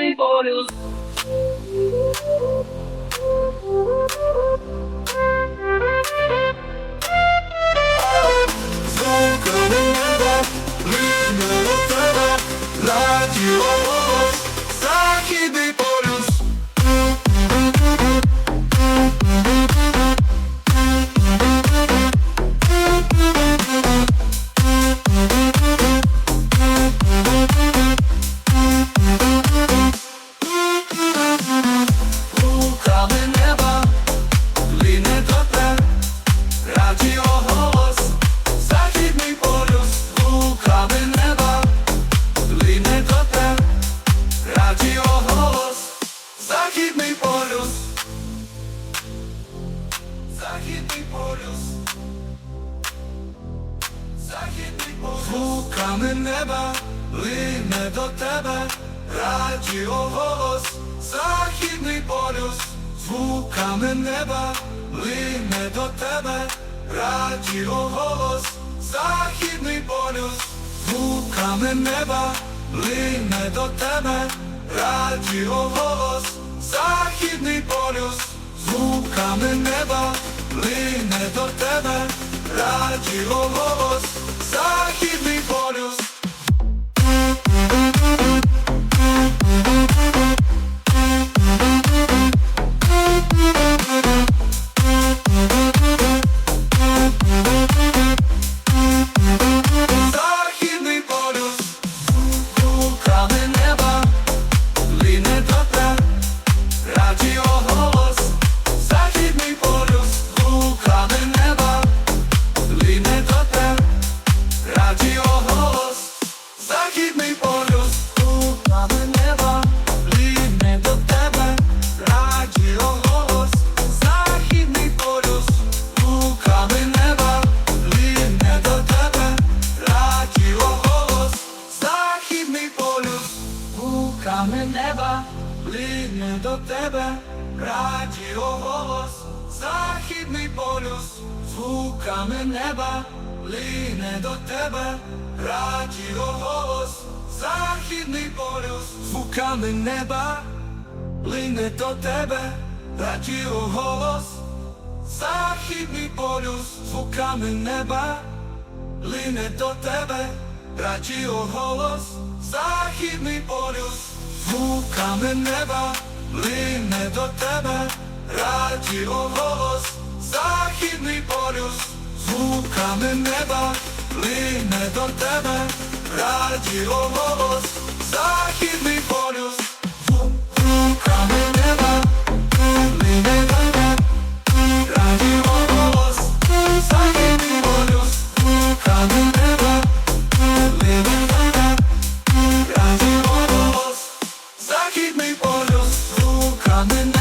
Західний полюс. Звуками неба, лине до західний полюс, західний полюс, звуками неба, лине до тебе, радіо голос, західний полюс, звуками неба, лине до тебе, радіо голос, західний полюс, звуками неба, лине до тебе, радіо голос, західний полюс, звуками неба, тебе, радіо руками неба, лине до тебе, радіо голос, західний полюс, звуками неба, лине до тебе, радіо голос, західний полюс, звуками неба, лине до тебе, радіо голос, західний полюс, звуками неба, лине до тебе, радіо голос, західний полюс, звуками неба, лине до тебе, радіо голос, західний полюс, звуками неба, лине до тебе, радіо голос, західний полюс. Canına